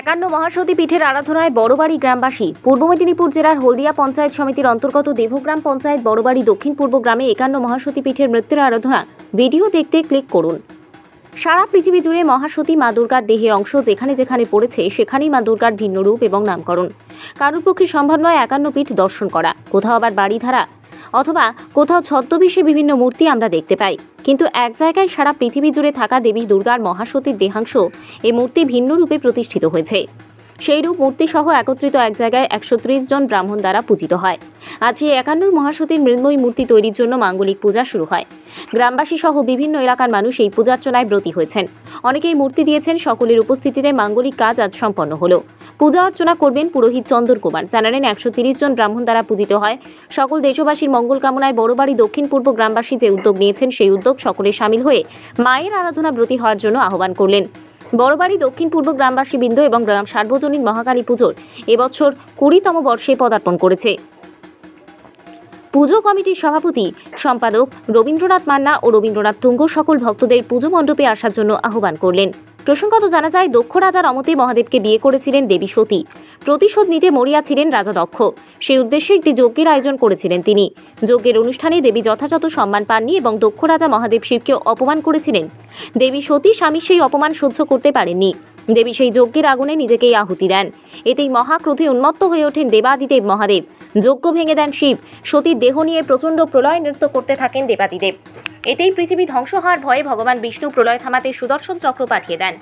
একান্ন মহাসতী পীঠের আরাধনায় বড়বাড়ি গ্রামবাসী, পূর্ব মেদিনীপুর জেলার হলদিয়া পঞ্চায়েত সমিতির অন্তর্গত দেবগ্রাম পঞ্চায়েত বড়বাড়ি দক্ষিণ পূর্ব গ্রামে একান্ন মহাসতী পীঠের মৃত্যুর আরাধনা, ভিডিও দেখতে ক্লিক করুন। সারা পৃথিবী জুড়ে মহাসতী মা দুর্গার দেহের অংশ যেখানে যেখানে পড়েছে, সেখানেই মা দুর্গার ভিন্ন রূপ এবং নামকরণ। কারোর পক্ষে সম্ভব নয় একান্ন পীঠ দর্শন করা। কোথাও আবার বাড়িধারা অথবা কোথাও ছদ্মবেশে বিভিন্ন মূর্তি আমরা দেখতে পাই। কিন্তু এক জায়গায় সারা পৃথিবী জুড়ে থাকা দেবী দুর্গার মহাসতীর দেহাংশ এই মূর্তি ভিন্ন রূপে প্রতিষ্ঠিত হয়েছে। সেই রূপ মূর্তি সহ একত্রিত এক জায়গায় একশো ত্রিশ জন ব্রাহ্মণ দ্বারা পূজিত হয়। আজ এই একান্ন মহাসতীর মৃন্ময়ী মূর্তি তৈরির জন্য মাঙ্গলিক পূজা শুরু হয়। গ্রামবাসী সহ বিভিন্ন এলাকার মানুষ এই পূজার্চনায় ব্রতী হয়েছেন। অনেকেই মূর্তি দিয়েছেন, সকলের উপস্থিতিতে মাঙ্গলিক কাজ আজ সম্পন্ন হলো। পূজা অর্চনা করবেন পুরোহিত চন্দর কুমার, জানালেন একশো ত্রিশ জন ব্রাহ্মণ দ্বারা পূজিত হয়। সকল দেশবাসীর মঙ্গল কামনায় বড়বাড়ি দক্ষিণ পূর্ব গ্রামবাসী যে উদ্যোগ নিয়েছেন, সেই উদ্যোগ সকলে সামিল হয়ে মায়ের আরাধনা ব্রতী হওয়ার জন্য আহ্বান করলেন। বড়বাড়ি দক্ষিণ পূর্ব গ্রামবাসী বৃন্দ এবং গ্রাম সার্বজনীন মহাকালী পুজোর এবছর কুড়িতম বর্ষে পদার্পণ করেছে। পুজো কমিটির সভাপতি সম্পাদক রবীন্দ্রনাথ মান্না ও রবীন্দ্রনাথ তুঙ্গ সকল ভক্তদের পুজো মণ্ডপে আসার জন্য আহ্বান করলেন। প্রসঙ্গত জানা যায়, দক্ষ রাজার অমতে মহাদেবকে বিয়ে করেছিলেন দেবী সতী। প্রতিশোধ নিতে মরিয়া ছিলেন রাজা দক্ষ। সেই উদ্দেশ্যে একটি যজ্ঞের আয়োজন করেছিলেন তিনি। যজ্ঞের অনুষ্ঠানে দেবী যথাযথ সম্মান পাননি এবং দক্ষ রাজা মহাদেব শিবকে অপমান করেছিলেন। দেবী সতী স্বামী সেই অপমান সহ্য করতে পারেননি। দেবী সেই যজ্ঞের আগুনে নিজেকেই আহুতি দেন। এতেই মহাক্রোধে উন্মত্ত হয়ে ওঠেন দেবাদিদেব মহাদেব। যজ্ঞ ভেঙে দেন শিব। সতীর দেহ নিয়ে প্রচণ্ড প্রলয় নৃত্য করতে থাকেন দেবাদিদেব। এতেই পৃথিবী ধ্বংস হওয়ার ভয়ে ভগবান বিষ্ণু প্রলয় থামাতে সুদর্শন চক্র পাঠিয়ে দেন।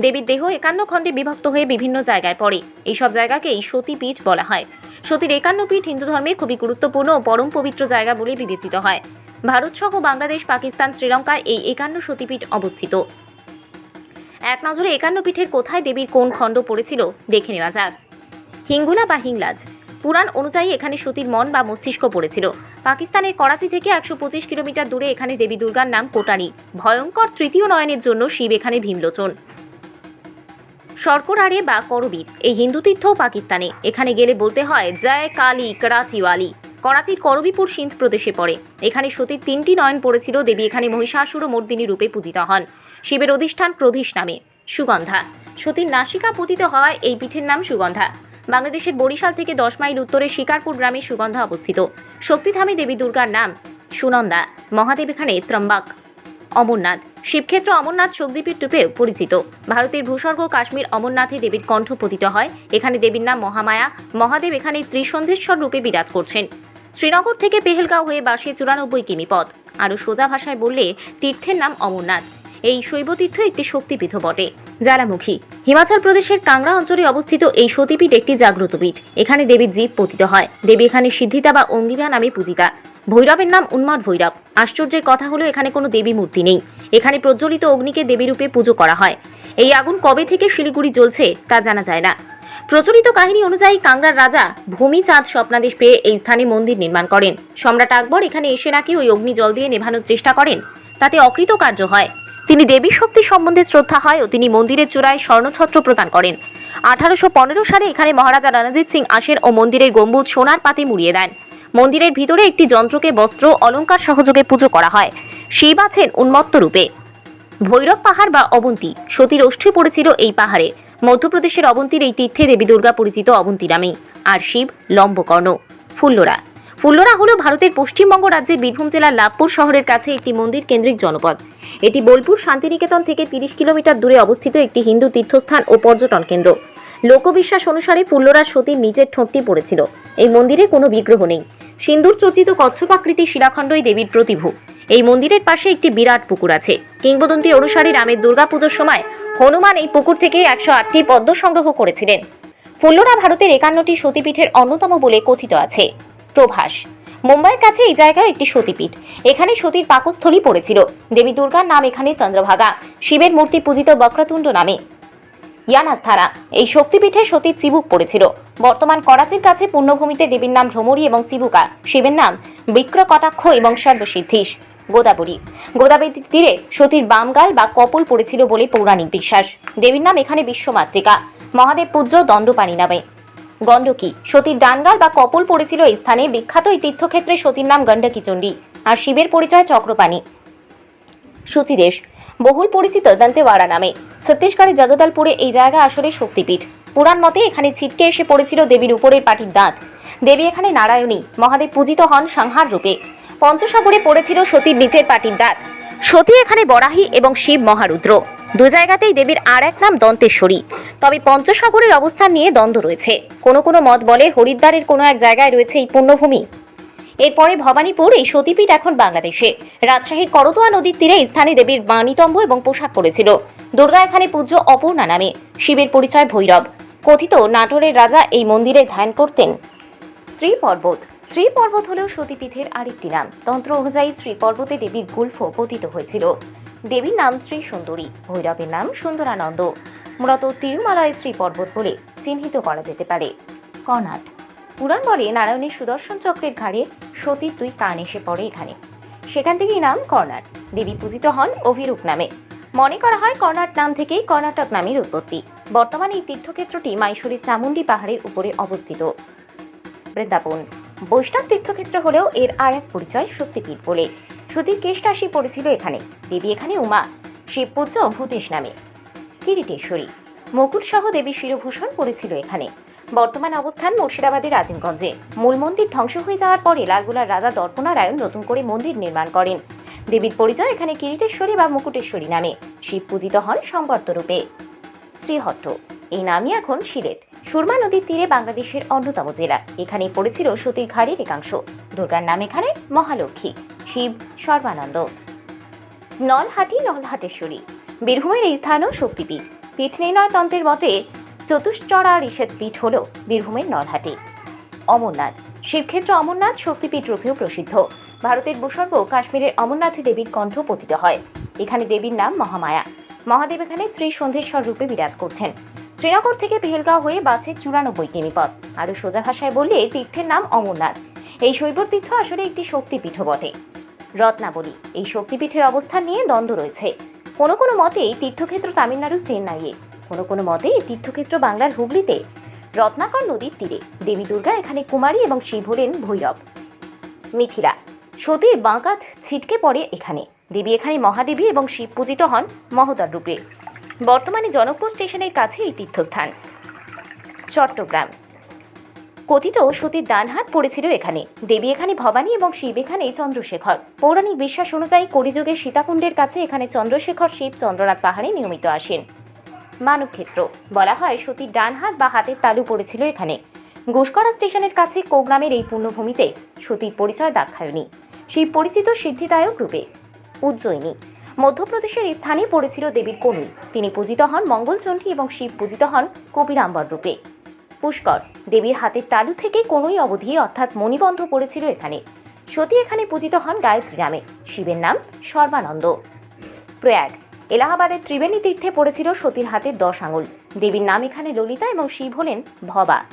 দেবীর দেহ একান্ন খণ্ডে বিভক্ত হয়ে বিভিন্ন জায়গায় পড়ে। এইসব জায়গাকেই সতীপীঠ বলা হয়। সতীর একান্ন পীঠ হিন্দু ধর্মে খুবই গুরুত্বপূর্ণ ও পরম পবিত্র জায়গা বলে বিবেচিত হয়। ভারত সহ বাংলাদেশ, পাকিস্তান, শ্রীলঙ্কায় এই একান্ন সতীপীঠ অবস্থিত। এক নজরে একান্ন পীঠের কোথায় দেবীর কোন খণ্ড পড়েছিল দেখে নেওয়া যাক। হিঙ্গুলা বা হিংলাজ, পুরাণ অনুযায়ী এখানে সতীর মন বা মস্তিষ্ক পড়েছিল। পাকিস্তানের করাচি থেকে একশো পঁচিশ কিলোমিটার দূরে এখানে দেবী দুর্গার নাম কোটানি ভয়ঙ্কর তৃতীয় নয়নের জন্য শিব এখানে ভীমলোচন। শর্করারে বা করবীর, এই হিন্দু তীর্থও পাকিস্তানে। এখানে গেলে বলতে হয়, জয় কালী করাচিওয়ালি করাচির করবীপুর সিন্ধ প্রদেশে পড়ে। এখানে সতীর তিনটি নয়ন পড়েছিল, দেবী এখানে মহিষাসুর ও মর্দিনী রূপে পূজিত হন। শিবের অধিষ্ঠান প্রধিশ নামে, সুগন্ধা। সতীর নাসিকা পতিত হওয়ায় এই পীঠের নাম সুগন্ধা। বাংলাদেশের বরিশাল থেকে দশ মাইল উত্তরে শিকারপুর গ্রামে সুগন্ধা অবস্থিত। শক্তিধামী দেবী দুর্গার নাম সুনন্দা। মহাদেব এখানে ত্রম্বাক। অমরনাথ। শিবক্ষেত্র অমরনাথ শক্তিপীঠ রূপেও পরিচিত। ভারতের ভূস্বর্গ কাশ্মীর অমরনাথে দেবীর কণ্ঠ পতিত হয়। এখানে দেবীর নাম মহামায়া। মহাদেব এখানে ত্রিসন্ধ্যেশ্বর রূপে বিরাজ করছেন। শ্রীনগর থেকে পেহেলগাঁও হয়ে বাসে চুরানব্বই কিমি পথ। আরও সোজা ভাষায় বললে তীর্থের নাম অমরনাথ। এই শৈবতীর্থ একটি শক্তিপীঠ বটে। জ্বালামুখী। হিমাচল প্রদেশের কাংড়া অঞ্চলে অবস্থিত এই সতীপীঠ একটি জাগ্রত পীঠ। এখানে দেবীর জীব পতিত হয়। দেবী এখানে সিদ্ধিতা বা অঙ্গিভা নামে পূজিতা। ভৈরবের নাম উন্মাদ ভৈরব। আশ্চর্যের কথা হলো এখানে কোনো দেবী মূর্তি নেই। এখানে প্রজ্বলিত অগ্নিকে দেবী রূপে পুজো করা হয়। এই আগুন কবে থেকে শিলিগুড়ি জ্বলছে তা জানা যায় না। প্রচলিত কাহিনী অনুযায়ী কাংড়ার রাজা ভূমি চাঁদ স্বপ্নাদেশ পেয়ে এই স্থানে মন্দির নির্মাণ করেন। সম্রাট আকবর এখানে এসে নাকি ওই অগ্নি জল দিয়ে নেভানোর চেষ্টা করেন? তাতে অকৃতকার্য হয়। তিনি দেবী শক্তি সম্বন্ধে শ্রদ্ধা হয় ও তিনি মন্দিরের চূড়ায় স্বর্ণছত্র প্রদান করেন। আঠারোশো পনেরো সালে এখানে মহারাজা রণজিৎ সিং আসেন ও মন্দিরের গম্বুজ সোনার পাতে মুড়িয়ে দেন। মন্দিরের ভিতরে একটি যন্ত্রকে বস্ত্র অলঙ্কার সহযোগে পুজো করা হয়। শিব আছেন উন্মত্ত রূপে। ভৈরব পাহাড় বা অবন্তী সতীর ওষ্ঠে পড়েছিল এই পাহাড়ে। মধ্যপ্রদেশের অবন্তীর এই তীর্থে দেবী দুর্গা পরিচিত অবন্তী নামে। আর শিব লম্বকর্ণ। ফুল্লরা। ফুল্লরা হলো ভারতের পশ্চিমবঙ্গ রাজ্যের বীরভূম জেলার লাভপুর শহরের কাছে একটি মন্দির কেন্দ্রিক জনপদ। এটি বোলপুর, শান্তিনিকেতন থেকে তিরিশ কিলোমিটার দূরে অবস্থিত একটি হিন্দু তীর্থস্থান ও পর্যটন কেন্দ্র। লোকবিশ্বাস অনুসারে ফুল্লরা সতীর নিচের ঠোঁটটি পড়েছিল। এই মন্দিরে কোনো বিগ্রহ নেই। সিন্দুর চর্চিত কচ্ছপাকৃতি শিলাখণ্ডই দেবীর প্রতিভূ। এই মন্দিরের পাশে একটি বিরাট পুকুর আছে। কিংবদন্তি অনুসারে রামের দুর্গাপুজোর সময় হনুমান এই পুকুর থেকে একশো আটটি পদ্ম সংগ্রহ করেছিলেন। ফুল্লরা ভারতের একান্নটি সতীপীঠের অন্যতম বলে কথিত আছে। প্রভাস। মুম্বাইয়ের কাছে এই জায়গায় একটি সতীপীঠ। এখানে সতীর পাকস্থলী পড়েছিল। দেবী দুর্গার নাম এখানে চন্দ্রভাগা। শিবের মূর্তি পূজিত বক্রতুণ্ড নামে। ইয়ানাস্থারা। এই শক্তিপীঠে সতীর চিবুক পড়েছিল। বর্তমান করাচির কাছে পূর্ণভূমিতে দেবীর নাম ভ্রমরী এবং চিবুকা। শিবের নাম বিক্র কটাক্ষ এবং সর্বসিদ্ধিস গোদাবরী। গোদাবরীর তীরে সতীর বামগাল বা কপল পড়েছিল বলে পৌরাণিক বিশ্বাস। দেবীর নাম এখানে বিশ্বমাতৃকা। মহাদেব পূজ্য দণ্ডপাণি নামে। গণ্ডকী। সতীর ডানগাল বা কপল পড়েছিল এই স্থানে। বিখ্যাত এই তীর্থক্ষেত্রে সতীর নাম গণ্ডকী চণ্ডী আর শিবের পরিচয় চক্রপাণি। সতীদেশ বহুল পরিচিত দন্তেওয়াড়া নামে। ছত্তিশগড়ের জগদলপুরে এই জায়গা আসলে শক্তিপীঠ। পুরাণ মতে এখানে ছিটকে এসে পড়েছিল দেবীর উপরের পাটির দাঁত। দেবী এখানে নারায়ণী, মহাদেব পূজিত হন সংহার রূপে। পঞ্চসাগরে পড়েছিল সতীর নিচের পাটির দাঁত। সতী এখানে বরাহী এবং শিব মহারুদ্র। দু জায়গাতেই দেবীর আর এক নাম দন্তেশ্বরী। তবে পঞ্চসাগরের অবস্থান নিয়ে দ্বন্দ্ব রয়েছে। কোনো কোনো মত বলে হরিদ্বারের কোনো এক জায়গায় রয়েছে এই পুণ্যভূমি এরপরে ভবানীপুর, এই সতীপীঠ এখন বাংলাদেশে। রাজশাহীর করতোয়া নদীর তীরে এই স্থানে দেবীর বাণীতম্ব এবং পোশাক পড়েছিল। দুর্গা এখানে পূজ্য অপূর্ণা নামে। শিবের পরিচয় ভৈরব। কথিত, নাটোরের রাজা এই মন্দিরে ধ্যান করতেন। শ্রী পর্বত শ্রী পর্বত হলেও সতীপীঠের আরেকটি নাম। তন্ত্র অনুযায়ী শ্রী পর্বতে দেবীর গুল্ফ পতিত হয়েছিল। দেবীর নাম শ্রী সুন্দরী ভৈরবের নাম সুন্দরানন্দ। মূলত তিরুমালয় শ্রী পর্বত বলে চিহ্নিত করা যেতে পারে। কর্ণাট। পুরাণ বলে নারায়ণের সুদর্শন চক্রের ঘাড়ে সতীর দুই কান এসে পড়ে এখানে। সেখান থেকেই নাম কর্ণাট। দেবী পূজিত হন অভিরূপ নামে। মনে করা হয় কর্ণাট নাম থেকেই কর্ণাটক নামের উৎপত্তি। বর্তমানে এই তীর্থক্ষেত্রটি মাইসুরের চামুন্ডি পাহাড়ের উপরে অবস্থিত। বৃন্দাবন। বৈষ্ণব তীর্থক্ষেত্র হলেও এর আর এক পরিচয় শক্তিপীঠ বলে। সতীর কেশরাশি পড়েছিল এখানে। দেবী এখানে উমা। শিবপূজ্য ভূতেশ নামে। কিরিটেশ্বরী মুকুট সহ দেবী শিরভূষণ পড়েছিল এখানে। বর্তমান অবস্থান মুর্শিদাবাদের আজিমগঞ্জে। মূল মন্দির ধ্বংস হয়ে যাওয়ার পরে লালগোলার রাজা দর্পনারায়ণ নতুন করে মন্দির নির্মাণ করেন। দেবীর পরিচয় এখানে কিরিটেশ্বরী বা মুকুটেশ্বরী নামে। শিব পূজিত হন সম্বর্ত রূপে। শ্রীহট্ট। এই নামই এখন সিলেট। সুরমা নদীর তীরে বাংলাদেশের অন্যতম জেলা। এখানেই পড়েছিল সতীর ঘাড়ের একাংশ। দুর্গার নাম এখানে মহালক্ষ্মী। শিব সর্বানন্দ। নলহাটি, নলহাটেশ্বরী। বীরভূমের এই স্থানও শক্তিপীঠ। পীঠ নির্ণয় তন্ত্রের মতে চতুশ্চরা ঋষেদ পীঠ হল বীরভূমের নলহাটি। অমরনাথ। শিবক্ষেত্র অমরনাথ শক্তিপীঠ রূপেও প্রসিদ্ধ। ভারতের ভূস্বর্গ কাশ্মীরের অমরনাথ দেবীর কণ্ঠ পতিত হয়। এখানে দেবীর নাম মহামায়া। মহাদেব এখানে ত্রিসন্ধ্যেশ্বর রূপে বিরাজ করছেন। শ্রীনগর থেকে পেহেলগাঁও হয়ে বাসে চুরানব্বই কিমি পথ। আরও সোজা ভাষায় বললে তীর্থের নাম অমরনাথ। এই শৈবর তীর্থ আসলে একটি শক্তিপীঠ বটে। রত্নাবলী, এই শক্তিপীঠের অবস্থান নিয়ে দ্বন্দ্ব রয়েছে। কোনো কোনো মতে এই তীর্থক্ষেত্র তামিলনাড়ুর চেন্নাইয়ে, কোনো কোনো মতে এই তীর্থক্ষেত্র বাংলার হুগলিতে। রত্নাকর নদীর তীরে দেবী দুর্গা, এখানে কুমারী এবং শিব হলেন ভৈরব। মিথিলা, সতীর বাঁকাত ছিটকে পড়ে এখানে। দেবী এখানে মহাদেবী এবং শিব পূজিত হন মহতার রূপে। বর্তমানে জনকপুর স্টেশনের কাছে এই তীর্থস্থান। চট্টগ্রাম। কথিত সতীর ডান হাত পড়েছিল এখানে। দেবী এখানে ভবানী এবং শিব এখানে চন্দ্রশেখর। পৌরাণিক বিশ্বাস অনুযায়ী কলিযুগের সীতাকুণ্ডের কাছে এখানে চন্দ্রশেখর, শিব, চন্দ্রনাথ পাহাড়ে নিয়মিত আসেন। মানবক্ষেত্র। বলা হয় সতীর ডান হাত বা হাতের তালু পড়েছিল এখানে। ঘুষকরা স্টেশনের কাছে কোগ্রামের এই পূর্ণভূমিতে সতীর পরিচয় দাক্ষায়ণী। শিব পরিচিত সিদ্ধিদায়ক রূপে। উজ্জয়িনী। মধ্যপ্রদেশের স্থানে পড়েছিল দেবীর কনুই। তিনি পূজিত হন মঙ্গলচণ্ডী এবং শিব পূজিত হন কপিরাম্বর রূপে। পুষ্কর, দেবীর হাতের তালু থেকে কোনোই অবধি, অর্থাৎ মণিবন্ধ পড়েছিল এখানে। সতী এখানে পূজিত হন গায়ত্রী নামে। শিবের নাম সর্বানন্দ। প্রয়াগ, এলাহাবাদের ত্রিবেণী তীর্থে পড়েছিল সতীর হাতের দশ আঙুল। দেবীর নাম এখানে ললিতা এবং শিব হলেন ভবা।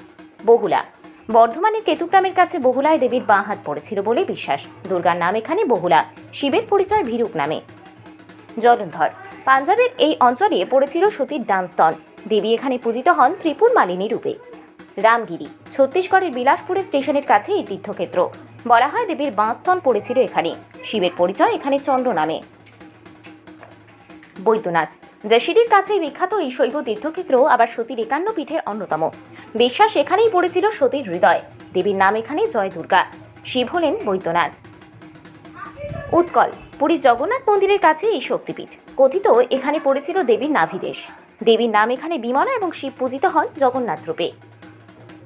বহুলা, বর্ধমানের কেতুগ্রামের কাছে বহুলায় দেবীর বাঁ হাত পড়েছিল বলে বিশ্বাস। দুর্গার নাম এখানে বহুলা। শিবের পরিচয় ভীরুক নামে। জলন্ধর। পাঞ্জাবের এই অঞ্চলে পড়েছিল সতীর ডান্সতন দেবী এখানে পূজিত হন ত্রিপুর মালিনী রূপে। রামগিরি, ছত্তিশগড়ের বিলাসপুরের স্টেশনের কাছে এই তীর্থক্ষেত্র। বলা হয় দেবীর বাঁস্তন পড়েছিল এখানে। শিবের পরিচয় এখানে চন্দ্র নামে। বৈদ্যনাথ, যশিরির কাছেই বিখ্যাত এই শৈব তীর্থক্ষেত্র আবার সতীর একান্ন পীঠের অন্যতম। বিশ্বাস এখানেই পড়েছিল সতীর হৃদয়। দেবীর নাম এখানে জয় দুর্গা শিব হলেন বৈদ্যনাথ। উৎকল পুরীর জগন্নাথ মন্দিরের কাছে এই শক্তিপীঠ। কথিত এখানে পড়েছিল দেবীর নাভিদেশ। দেবীর নাম এখানে বিমলা এবং শিব পূজিত হন জগন্নাথ রূপে।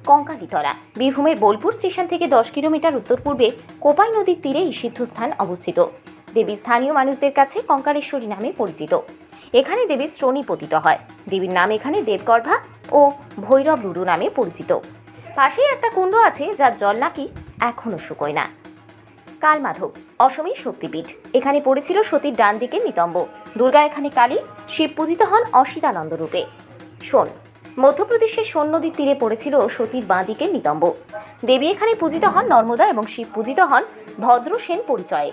কঙ্কালীতলা, বীরভূমের বোলপুর স্টেশন থেকে দশ কিলোমিটার উত্তর পূর্বে কোপাই নদীর তীরে এই সিদ্ধস্থান অবস্থিত। দেবী স্থানীয় মানুষদের কাছে কঙ্কালেশ্বরী নামে পরিচিত। এখানে দেবীর শ্রোণী পতিত হয়। দেবীর নাম এখানে দেবগর্ভা ও ভৈরব লুডু নামে পরিচিত। পাশেই একটা কুণ্ড আছে যার জল নাকি এখনও শুকোয় না। কালমাধব অসমের শক্তিপীঠ। এখানে পড়েছিল সতীর ডান দিকের নিতম্ব। দুর্গা এখানে কালী, শিব পূজিত হন অসিতানন্দ রূপে। শোন মধ্যপ্রদেশের সোন নদীর তীরে পড়েছিল সতীর বাঁ দিকের নিতম্ব। দেবী এখানে পূজিত হন নর্মদা এবং শিব পূজিত হন ভদ্রসেন পরিচয়ে।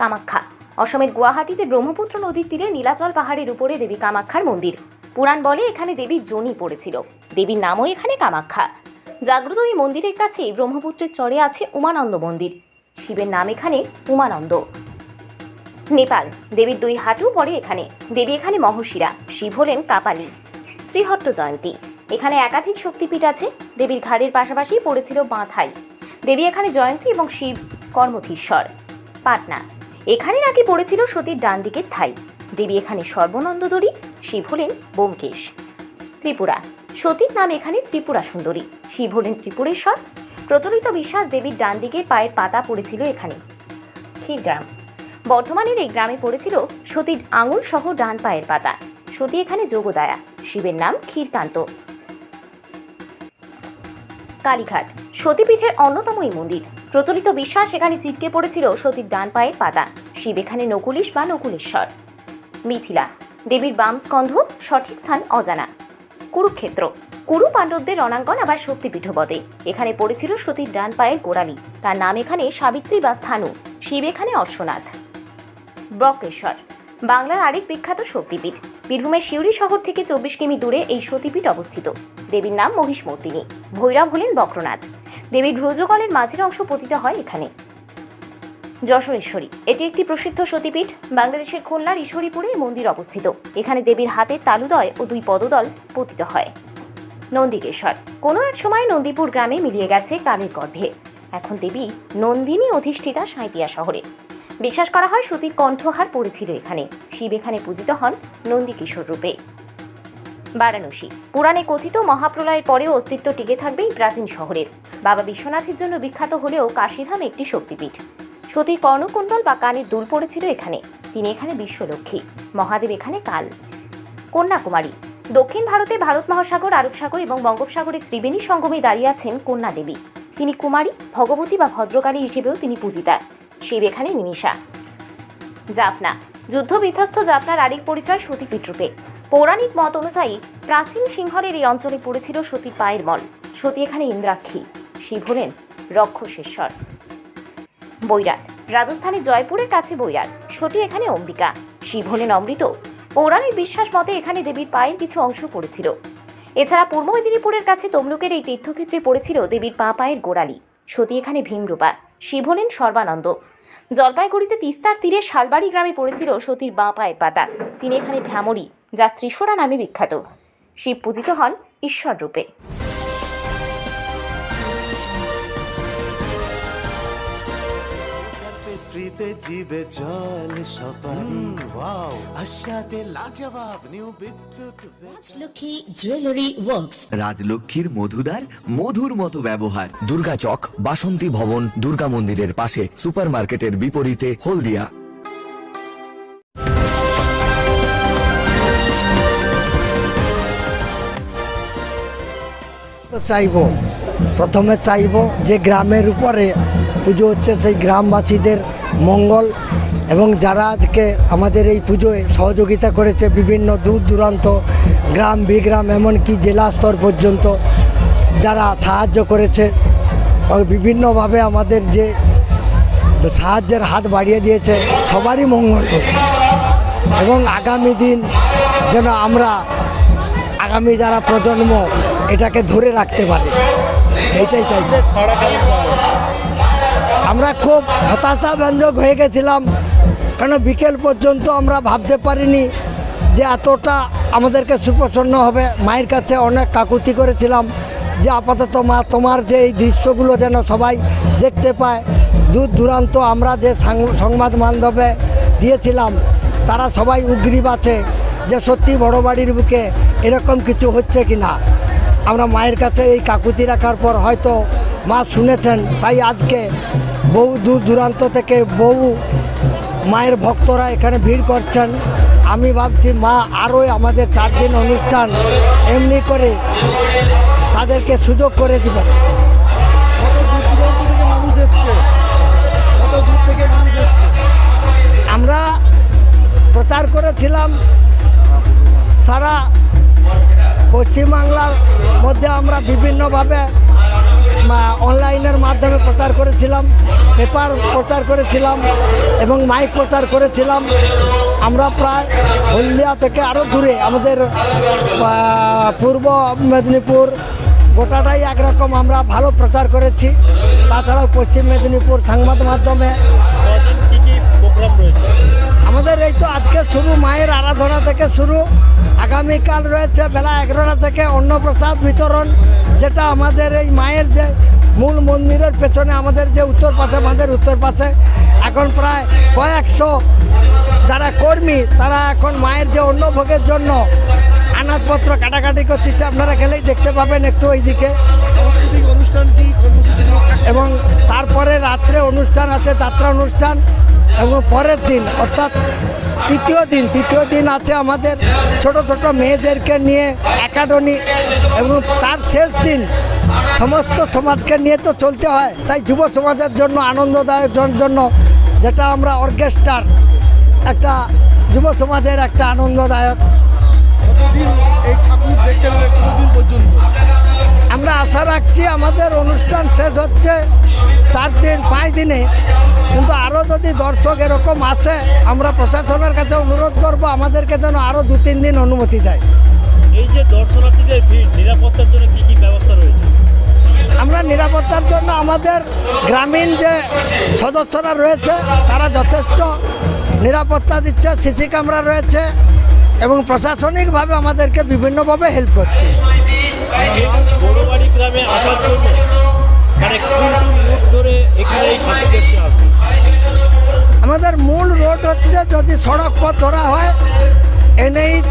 কামাখ্যা, অসমের গুয়াহাটিতে ব্রহ্মপুত্র নদীর তীরে নীলাচল পাহাড়ের উপরে দেবী কামাখ্যার মন্দির। পুরাণ বলে এখানে দেবীর জনি পড়েছিল। দেবীর নামও এখানে কামাখ্যা। জাগ্রত এই মন্দিরের কাছেই ব্রহ্মপুত্রের চরে আছে উমানন্দ মন্দির। শিবের নাম এখানে উমানন্দ। নেপাল, দেবীর দুই হাঁটু পড়ে এখানে। দেবী এখানে মহর্ষিরা, শিব হলেন কাপালি। শ্রীহট্ট জয়ন্তী। এখানে একাধিক শক্তিপীঠ আছে, দেবীর ঘাড়ের পাশাপাশি পড়েছিল বাঁথাই। দেবী এখানে জয়ন্তী এবং শিব কর্মধীশ্বর। পাটনা, এখানে নাকি পড়েছিল সতীর ডান দিকের থাই। দেবী এখানে সর্বনন্দদরী, শিব হলেন বোমকেশ ত্রিপুরা সতীর নাম এখানে ত্রিপুরা সুন্দরী। শিব হলেন ত্রিপুরেশ্বর। প্রচলিত বিশ্বাস দেবীর ডান দিকের পায়ের পাতা পড়েছিল এখানে। ক্ষীরগ্রাম বর্ধমানের এই গ্রামে পড়েছিল সতীর আঙুল সহ ডান পায়ের পাতা। সতী এখানে যোগদায়া। শিবের নাম ক্ষীরকান্ত। কালীঘাট। সতীপীঠের অন্যতম এই মন্দির। প্রচলিত বিশ্বাস এখানে চিটকে পড়েছিল সতীর ডান পায়ের পাতা। শিব এখানে নকুলিশ বা নকুলেশ্বর। মিথিলা। দেবীর বাম স্কন্ধ সঠিক স্থান অজানা। কুরুক্ষেত্র। কুরু পাণ্ডবদের রণাঙ্গন আবার শক্তিপীঠ বটে। এখানে পড়েছিল সতীর ডান পায়ের গোড়ালি। তার নাম এখানে সাবিত্রী বা স্থানু। শিব এখানে অশ্বনাথ। বক্রেশ্বর। বাংলার আরেক বিখ্যাত শক্তিপীঠ। বীরভূমের সিউড়ি শহর থেকে চব্বিশ কিমি দূরে এই সতীপীঠ অবস্থিত। দেবীর নাম মহিষমর্দিনী ভৈরব হলেন বক্রনাথ। দেবীর ভ্রজগলের মাঝের অংশ পতিত হয় এখানে। যশোরেশ্বরী। এটি একটি প্রসিদ্ধ সতীপীঠ বাংলাদেশের খুলনার ঈশ্বরীপুরে এই মন্দির অবস্থিত। এখানে দেবীর হাতে তালুদয় ও দুই পদদল পতিত হয়। নন্দিকেশ্বর কোনো এক সময় নন্দীপুর গ্রামে মিলিয়ে গেছে কালের গর্ভে। এখন দেবী নন্দিনী অধিষ্ঠিতা সাঁইতিয়া শহরে। বিশ্বাস করা হয় সতীর কণ্ঠহার পড়েছিল এখানে। শিব এখানে পূজিত হন নন্দিকেশ্বর রূপে। বারাণসী। পুরাণে কথিত মহাপ্রলয়ের পরেও অস্তিত্ব টিকে থাকবে এই প্রাচীন শহরের। বাবা বিশ্বনাথের জন্য বিখ্যাত হলেও কাশীধাম একটি শক্তিপীঠ। সতীর কর্ণকুণ্ডল বা কানের দুল পড়েছিল এখানে। তিনি এখানে বিশ্বলক্ষ্মী। মহাদেব এখানে কাল। কন্যাকুমারী। দক্ষিণ ভারতে ভারত মহাসাগর, আরব সাগর এবং বঙ্গোপসাগরের ত্রিবেণী সঙ্গমে দাঁড়িয়ে আছেন কন্যা দেবী তিনি কুমারী, ভগবতী বা ভদ্রকালী হিসেবেও তিনি পূজিতা। শিব এখানে নিমিষা। জাফনা। যুদ্ধ বিধ্বস্ত জাফনার আরেক পরিচয় সতীপীঠ রূপে পৌরাণিক মত অনুযায়ী প্রাচীন সিংহলের এই অঞ্চলে পড়েছিল সতী পায়ের মল। সতী এখানে ইন্দ্রাক্ষী। শিব হলেন রক্ষসেশ্বর। বৈরাট। রাজস্থানের জয়পুরের কাছে বৈরাট। সতী এখানে অম্বিকা। শিব হলেন অমৃত পৌরাণিক বিশ্বাস মতে এখানে দেবীর পায়ের কিছু অংশ পড়েছিল। এছাড়া পূর্ব মেদিনীপুরের কাছে তমলুকের এই তীর্থক্ষেত্রে পড়েছিল দেবীর পা পায়ের গোড়ালি। সতী এখানে ভীমরূপা। শিব হলেন সর্বানন্দ। জলপাইগুড়িতে তিস্তার তীরে শালবাড়ি গ্রামে পড়েছিল সতীর বাঁ পায়ের পাতা। তিনি এখানে ভ্রামরী, যা ত্রিশোরা নামে বিখ্যাত। শিব পূজিত হন ঈশ্বর রূপে পেস্ট্রিতে জিবে জল সপারি। ওয়াও আশাতে লাজবাব new Bidyut Rajlakshmi jewellery works রাজলক্ষ্মীর মধুদার মধুর মতো ব্যবহার। দুর্গা চক বাসন্তী ভবন দুর্গা মন্দিরের পাশে সুপারমার্কেটের বিপরীতে হলদিয়া। তো চাইব প্রথমে চাইব যে গ্রামের উপরে পুজো হচ্ছে সেই গ্রামবাসীদের মঙ্গল এবং যারা আজকে আমাদের এই পুজোয় সহযোগিতা করেছে বিভিন্ন দূর দূরান্ত, গ্রাম বিগ্রাম, এমনকি জেলা স্তর পর্যন্ত যারা সাহায্য করেছে বিভিন্নভাবে আমাদের যে সাহায্যের হাত বাড়িয়ে দিয়েছে, সবারই মঙ্গল এবং আগামী দিন যেন আমরা আগামী যারা প্রজন্ম এটাকে ধরে রাখতে পারে, এইটাই চাই। আমরা খুব হতাশা ব্যঞ্জক হয়ে গেছিলাম। কেন বিকেল পর্যন্ত আমরা ভাবতে পারিনি যে এতটা আমাদেরকে সুপ্রসন্ন হবে। মায়ের কাছে অনেক কাকুতি করেছিলাম যে আপাতত মা, তোমার যে এই দৃশ্যগুলো যেন সবাই দেখতে পায়, দূর দূরান্ত আমরা যে সংবাদ মাধ্যমে দিয়েছিলাম, তারা সবাই উগ্রীব আছে যে সত্যি বড় বাড়ির বুকে এরকম কিছু হচ্ছে কি না আমরা মায়ের কাছে এই কাকুতি রাখার পর হয়তো মা শুনেছেন, তাই আজকে বহু দূর দূরান্ত থেকে বহু মায়ের ভক্তরা এখানে ভিড় করছেন। আমি ভাবছি মা আরও আমাদের চার দিন অনুষ্ঠান এমনি করে তাদেরকে সুযোগ করে দিবেন। আমরা প্রচার করেছিলাম সারা পশ্চিমবাংলার মধ্যে আমরা বিভিন্নভাবে অনলাইনের মাধ্যমে প্রচার করেছিলাম, পেপার প্রচার করেছিলাম এবং মাইক প্রচার করেছিলাম। আমরা প্রায় হলদিয়া থেকে আরও দূরে, আমাদের পূর্ব মেদিনীপুর, গোটাটাই একরকম আমরা ভালো প্রচার করেছি। তাছাড়াও পশ্চিম মেদিনীপুর সংবাদ মাধ্যমে প্রোগ্রাম রয়েছে? আমাদের এই তো আজকে শুরু মায়ের আরাধনা থেকে শুরু। আগামীকাল রয়েছে বেলা এগারোটা থেকে অন্নপ্রসাদ বিতরণ যেটা আমাদের এই মায়ের যে মূল মন্দিরের পেছনে আমাদের যে উত্তর পাশে আমাদের উত্তর পাশে এখন প্রায় কয়েকশো যারা কর্মী তারা এখন মায়ের যে অন্নভোগের জন্য আনাজপত্র কাটাকাটি করতেছে আপনারা গেলেই দেখতে পাবেন একটু ওইদিকে। সাংস্কৃতিক অনুষ্ঠান কি কর্মসূচিগুলো থাকছে? এবং তারপরে রাত্রে অনুষ্ঠান আছে যাত্রা অনুষ্ঠান। এবং পরের দিন, অর্থাৎ তৃতীয় দিন তৃতীয় দিন আছে আমাদের ছোট ছোট মেয়েদেরকে নিয়ে একাডেমি এবং তার শেষ দিন সমস্ত সমাজকে নিয়ে তো চলতে হয়। তাই যুব সমাজের জন্য, আনন্দদায়ক জন্য যেটা আমরা অর্কেস্ট্রার একটা, যুব সমাজের একটা আনন্দদায়ক কতদিন এই ঠাকুর দেখতে কতদিন পর্যন্ত? আমরা আশা রাখছি আমাদের অনুষ্ঠান শেষ হচ্ছে চার দিন পাঁচ দিনে। কিন্তু আরও যদি দর্শক এরকম আসে আমরা প্রশাসনের কাছে অনুরোধ করব আমাদেরকে যেন আরও দু তিন দিন অনুমতি দেয়। এই যে দর্শনার্থীদের ভিড় নিরাপত্তার জন্য কী কি ব্যবস্থা রয়েছে? আমরা নিরাপত্তার জন্য আমাদের গ্রামীণ যে সদস্যরা রয়েছে তারা যথেষ্ট নিরাপত্তা দিচ্ছে সিসি ক্যামেরা রয়েছে এবং প্রশাসনিকভাবে আমাদেরকে বিভিন্নভাবে হেল্প করছে। মানে আমাদের মূল রোড হচ্ছে যদি সড়ক পথ ধরা হয়, NH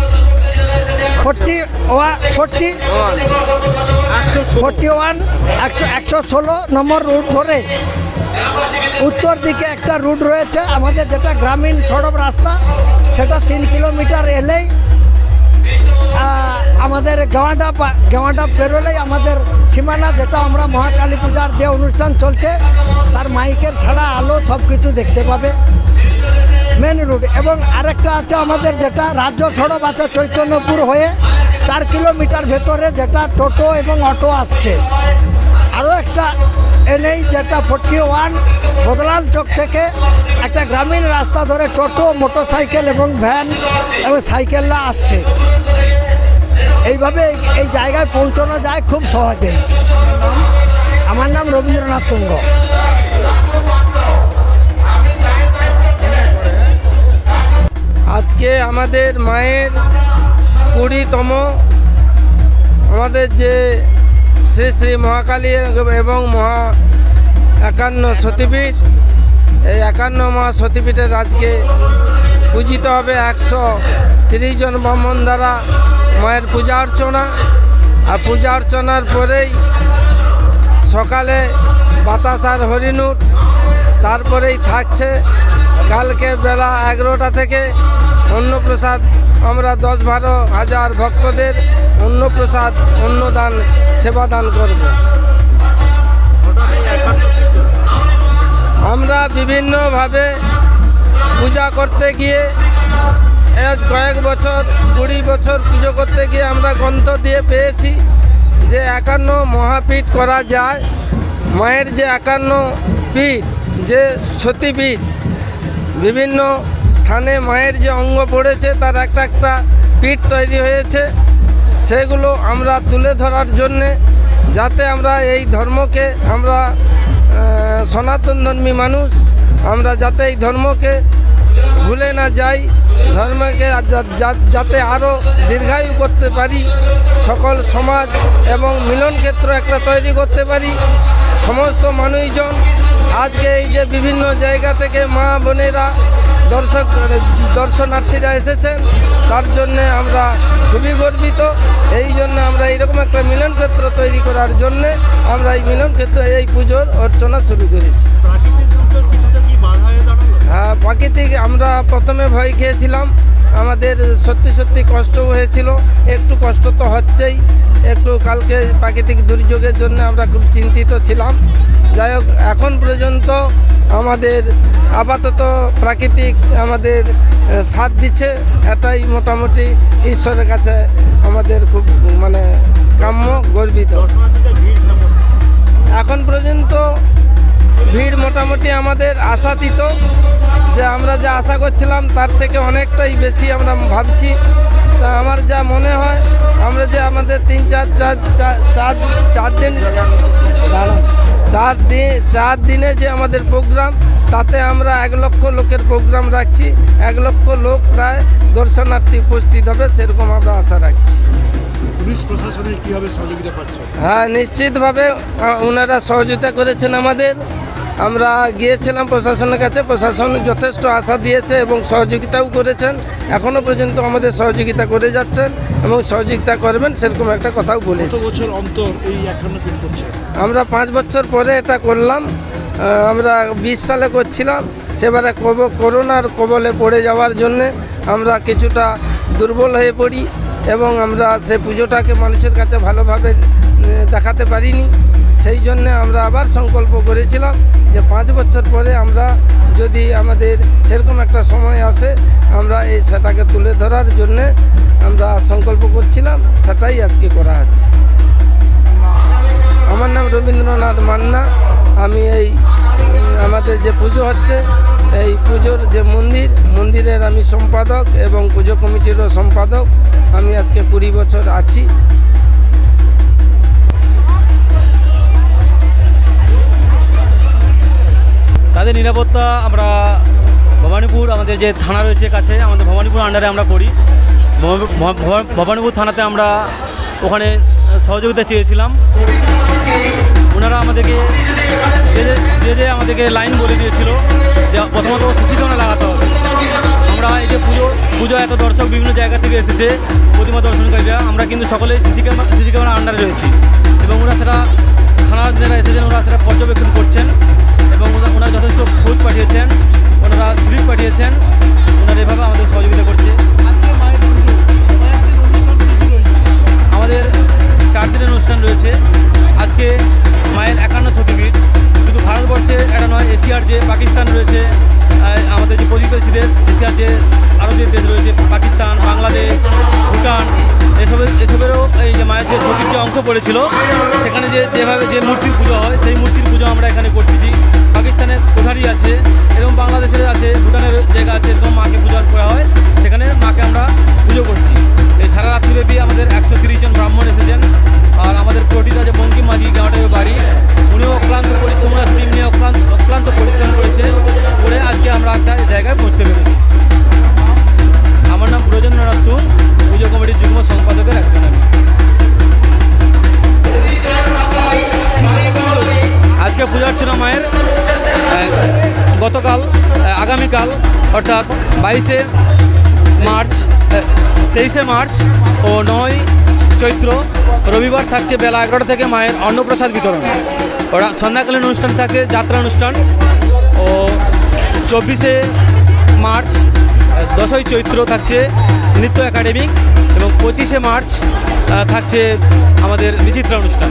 forty one forty forty one, একশো একশো ষোলো নম্বর রুট ধরে। উত্তর দিকে একটা রুট রয়েছে, আমাদের যেটা গ্রামীণ সড়ক রাস্তা, সেটা তিন কিলোমিটার এলেই আমাদের গেওয়াডা গেওয়াডা পেরোলেই আমাদের সীমানা যেটা আমরা মহাকালী পূজার যে অনুষ্ঠান চলছে, তার মাইকের ছাড়া আলো সব কিছু দেখতে পাবে। মেন রুট এবং আরেকটা আছে আমাদের যেটা রাজ্য সড়ক আছে চৈতন্যপুর হয়ে চার কিলোমিটার ভেতরে যেটা টোটো এবং অটো আসছে। আরও একটা এনেই যেটা ফোরটি ওয়ান বদলাল চক থেকে একটা গ্রামীণ রাস্তা ধরে টোটো, মোটরসাইকেল এবং ভ্যান এবং সাইকেলরা আসছে। এইভাবে এই- জায়গায় পৌঁছানো যায় খুব সহজেই আমার নাম রবীন্দ্রনাথ তুঙ্গ। আজকে আমাদের মায়ের কুড়িতম, আমাদের যে শ্রী শ্রী মহাকালী এবং মহা একান্ন সতীপীঠ। এই একান্ন মহা সতীপীঠের আজকে পূজিত হবে একশো তিরিশ জন ব্রাহ্মণ দ্বারা মায়ের পূজা অর্চনা। আর পূজা অর্চনার পরেই সকালে বাতাসার হরিণুট তারপরেই থাকছে কালকে বেলা এগারোটা থেকে অন্নপ্রসাদ। আমরা দশ বারো হাজার ভক্তদের অন্নপ্রসাদ, অন্নদান সেবা দান করব। আমরা বিভিন্নভাবে পূজা করতে গিয়ে, আজ কয়েক বছর, কুড়ি বছর পুজো করতে গিয়ে আমরা গ্রন্থ দিয়ে পেয়েছি যে একান্ন মহাপীঠ করা যায়। মায়ের যে একান্ন পীঠ, যে সতীপীঠ, বিভিন্ন স্থানে মায়ের যে অঙ্গ পড়েছে, তার একটা একটা পীঠ তৈরি হয়েছে। সেগুলো আমরা তুলে ধরার জন্যে যাতে আমরা এই ধর্মকে আমরা সনাতন ধর্মী মানুষ, আমরা যাতে এই ধর্মকে ভুলে না যাই, ধর্মকে যাতে আরও দীর্ঘায়ু করতে পারি, সকল সমাজ এবং মিলন ক্ষেত্র একটা তৈরি করতে পারি, সমস্ত মানুষজন আজকে এই যে বিভিন্ন জায়গা থেকে মা বোনেরা দর্শক দর্শনার্থীরা এসেছেন। তার জন্যে আমরা খুবই গর্বিত। এই জন্য আমরা এইরকম একটা মিলন ক্ষেত্র তৈরি করার জন্য আমরা এই মিলন ক্ষেত্র এই পুজোর অর্চনা শুরু করেছি। হ্যাঁ প্রাকৃতিক আমরা প্রথমে ভয় খেয়েছিলাম। আমাদের সত্যি সত্যি কষ্ট হয়েছিল। একটু কষ্ট তো হচ্ছেই। একটু কালকে প্রাকৃতিক দুর্যোগের জন্য আমরা খুব চিন্তিত ছিলাম। যাই হোক, এখন পর্যন্ত আমাদের আপাতত প্রাকৃতিক আমাদের সাথ দিচ্ছে। এটাই মোটামুটি ঈশ্বরের কাছে আমাদের খুব মানে কাম্য, গর্বিত। এখন পর্যন্ত ভিড় মোটামুটি আমাদের আশাতীত যে আমরা যা আশা করছিলাম তার থেকে অনেকটাই বেশি আমরা ভাবছি। তা আমার যা মনে হয় আমরা যে আমাদের তিন চার চার চার চার দিন চার দিন চার দিনে যে আমাদের প্রোগ্রাম তাতে আমরা এক লক্ষ লোকের প্রোগ্রাম রাখছি। এক লক্ষ লোক প্রায় দর্শনার্থী উপস্থিত হবে সেরকম আমরা আশা রাখছি। পুলিশ প্রশাসনের কীভাবে সহযোগিতা পাচ্ছে? হ্যাঁ নিশ্চিতভাবে ওনারা সহযোগিতা করেছেন আমাদের। আমরা গিয়েছিলাম প্রশাসনের কাছে। প্রশাসন যথেষ্ট আশা দিয়েছে এবং সহযোগিতাও করেছেন। এখনও পর্যন্ত আমাদের সহযোগিতা করে যাচ্ছেন এবং সহযোগিতা করবেন সেরকম একটা কথাও বলেছে। বছর অন্তর এই আমরা পাঁচ বছর পরে এটা করলাম। আমরা বিশ সালে করছিলাম। সেবারে কব- করোনার কবলে পড়ে যাওয়ার জন্যে আমরা কিছুটা দুর্বল হয়ে পড়ি এবং আমরা সে পুজোটাকে মানুষের কাছে ভালোভাবে দেখাতে পারিনি। সেই জন্যে আমরা আবার সংকল্প করেছিলাম যে পাঁচ বছর পরে আমরা যদি আমাদের সেরকম একটা সময় আসে, আমরা এই সেটাকে তুলে ধরার জন্যে আমরা সংকল্প করছিলাম, সেটাই আজকে করা হচ্ছে। আমার নাম রবীন্দ্রনাথ মান্না, আমি এই, আমাদের যে পুজো হচ্ছে, এই পুজোর যে মন্দির, মন্দিরের আমি সম্পাদক এবং পুজো কমিটিরও সম্পাদক, আমি আজকে কুড়ি বছর আছি। তাদের নিরাপত্তা আমরা ভবানীপুর, আমাদের যে থানা রয়েছে কাছে, আমাদের ভবানীপুর আন্ডারে আমরা করি ভবা- ভবা- ভবানীপুর থানাতে আমরা ওখানে সহযোগিতা চেয়েছিলাম। ওনারা আমাদেরকে যে যে- যে যে আমাদেরকে লাইন বলে দিয়েছিল যে প্রথমত সিসি ক্যামেরা লাগাতে হবে। আমরা এই যে পুজো পুজো এত দর্শক বিভিন্ন জায়গা থেকে এসেছে, প্রতিমা দর্শনকারীরা, আমরা কিন্তু সকলেই সিসি ক্যামেরা সিসি ক্যামেরা আন্ডারে রয়েছি। এবং ওরা সেটা, থানার যারা এসেছেন, ওরা সেটা পর্যবেক্ষণ করছেন। এবং ওরা- ওনারা বাইশে মার্চ তেইশে মার্চ ও নয় চৈত্র রবিবার থাকছে বেলা এগারোটা থেকে মায়ের অন্নপ্রসাদ বিতরণ। ওরা সন্ধ্যাকালীন অনুষ্ঠান থাকে, যাত্রা অনুষ্ঠান। ও চব্বিশে মার্চ দশই চৈত্র থাকছে নৃত্য একাডেমি এবং পঁচিশে মার্চ থাকছে আমাদের বিচিত্রা অনুষ্ঠান।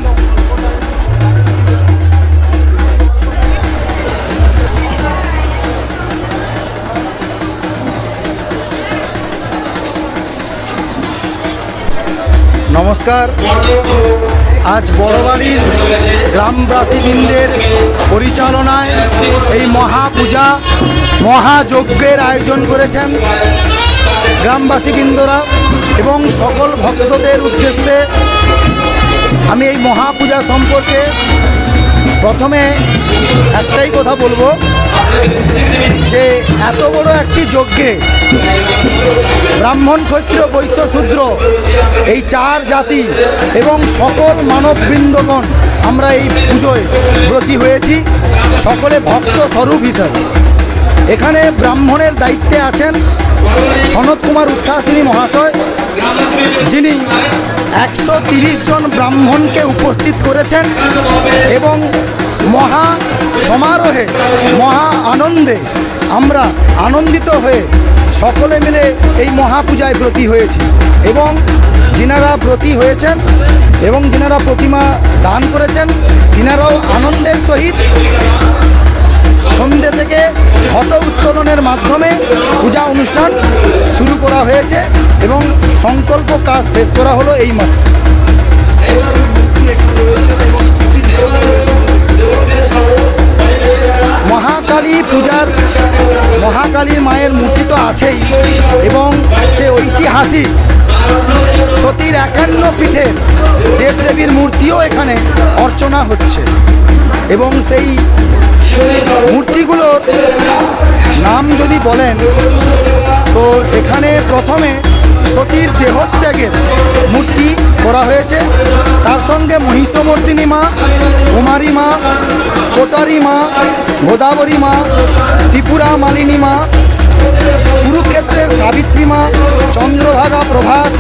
নমস্কার। আজ বড়বাড়ির গ্রামবাসীবৃন্দের পরিচালনায় এই মহাপূজা, মহাযজ্ঞের আয়োজন করেছেন গ্রামবাসীবৃন্দরা এবং সকল ভক্তদের উদ্দেশ্যে আমি এই মহাপূজা সম্পর্কে প্রথমে একটাই কথা বলব যে এত বড় একটি যজ্ঞে ব্রাহ্মণ, ক্ষত্রিয়, বৈশ্য, শূদ্র এই চার জাতি এবং সকল মানববৃন্দগণ আমরা এই পুজোয় ব্রতী হয়েছি। সকলে ভক্ত স্বরূপ হিসাবে। এখানে ব্রাহ্মণের দায়িত্বে আছেন সনৎ কুমার উত্থাসিনী মহাশয়, যিনি একশো তিরিশ জন ব্রাহ্মণকে উপস্থিত করেছেন এবং মহা সমারোহে, মহা আনন্দে আমরা আনন্দিত হয়ে সকলে মিলে এই মহাপূজায় ব্রতী হয়েছি। এবং যিনারা ব্রতী হয়েছেন এবং যিনারা প্রতিমা দান করেছেন, তিনারাও আনন্দের সহিত সন্ধ্যে থেকে ঘট উত্তোলনের মাধ্যমে পূজা অনুষ্ঠান শুরু করা হয়েছে এবং সংকল্প কাজ শেষ করা হলো এই মাত্র। মহাকালী পূজার, মহাকালীর মায়ের মূর্তি তো আছেই এবং সে ঐতিহাসিক সতীর একান্ন পীঠের দেবদেবীর মূর্তিও এখানে অর্চনা হচ্ছে। এবং সেই মূর্তিগুলোর নাম যদি বলেন, তো এখানে প্রথমে সতীর দেহত্যাগের মূর্তি করা হয়েছে। তার সঙ্গে মহিষমর্দিনী মা, কুমারী মা, কোটারি মা, গোদাবরী মা, ত্রিপুরা মালিনী মা, কুরুক্ষেত্রের সাবিত্রী মা, চন্দ্রভাগা প্রভাস,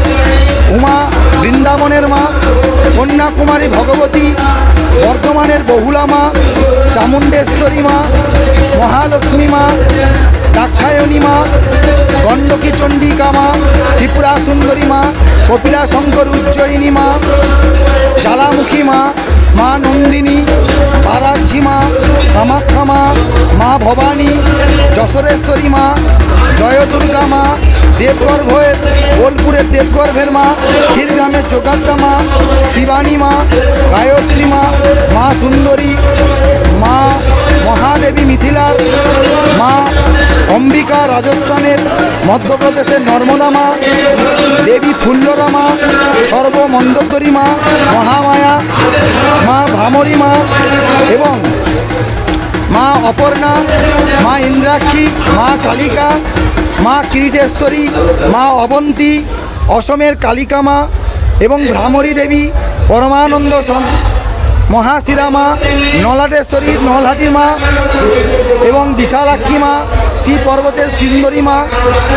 উমা বৃন্দাবনের মা, কন্যাকুমারী ভগবতী বর্ধমানের বহুলা মা, চামুণ্ডেশ্বরী মা, মহালক্ষ্মী মা, দাক্ষায়ণী মা, গণ্ডকী চণ্ডিকা মা, ত্রিপুরা সুন্দরী মা কপিলা শঙ্কর উজ্জয়িনী মা, জ্বালামুখী মা মা নন্দিনী বারাজ্যি মা কামাখ্যা মা মা ভবানী, যশোরেশ্বরী মা, জয় দুর্গা মা, দেবগর্ভের, বোলপুরের দেবগর্ভের মা, ক্ষীরগ্রামের যোগাদ্দা মা, শিবানী মা, গায়ত্রী মা মা সুন্দরী, মা মহাদেবী মিথিলার, মা অম্বিকা রাজস্থানের, মধ্যপ্রদেশের নর্মদা মা, দেবী ফুল্লরা মা সর্বমন্দোদরী মা, মহামায়া মা ভ্রামরী মা এবং মা অপর্ণা, মা ইন্দ্রাক্ষী, মা কালিকা, মা কিরিটেশ্বরী, মা অবন্তী, অসমের কালিকা মা এবং ভ্রামরী দেবী, পরমানন্দ মহাশিরা মা নলাটেশ্বরী নলহাটির মা এবং বিশালাক্ষী মা শ্রী পর্বতের সুন্দরী মা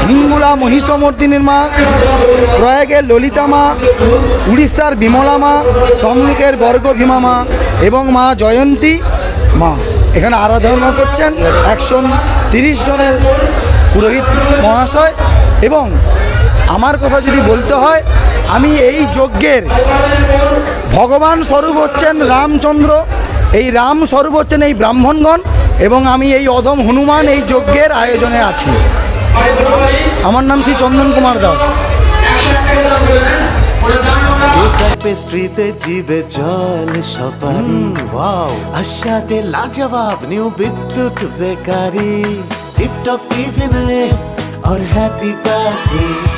হিঙ্গুলা মহিষমর্দিনীর মা প্রয়াগের ললিতা মা উড়িষ্যার বিমলা মা তমলুকের বর্গ ভীমা মা এবং মা জয়ন্তী মা। এখানে আরাধনা করছেন একশো তিরিশ জনের পুরোহিত মহাশয় এবং আমার কথা যদি বলতে হয় আমি এই যজ্ঞের ভগবান স্বরূপ হচ্ছেন রামচন্দ্র এই রাম স্বরূপ হচ্ছেন এই ব্রাহ্মণগণ এবং আমি এই অধম হনুমান এই যজ্ঞের আয়োজনে আছি আমার নাম শ্রী চন্দন কুমার দাস কেকের পেস্ট্রিতে জিবে জল সপারি ওয়াও আশাতে লাজবাব নিউ বিদ্যুৎ বেকারি টিপটপ টিফিনে और हैप्पी पार्टी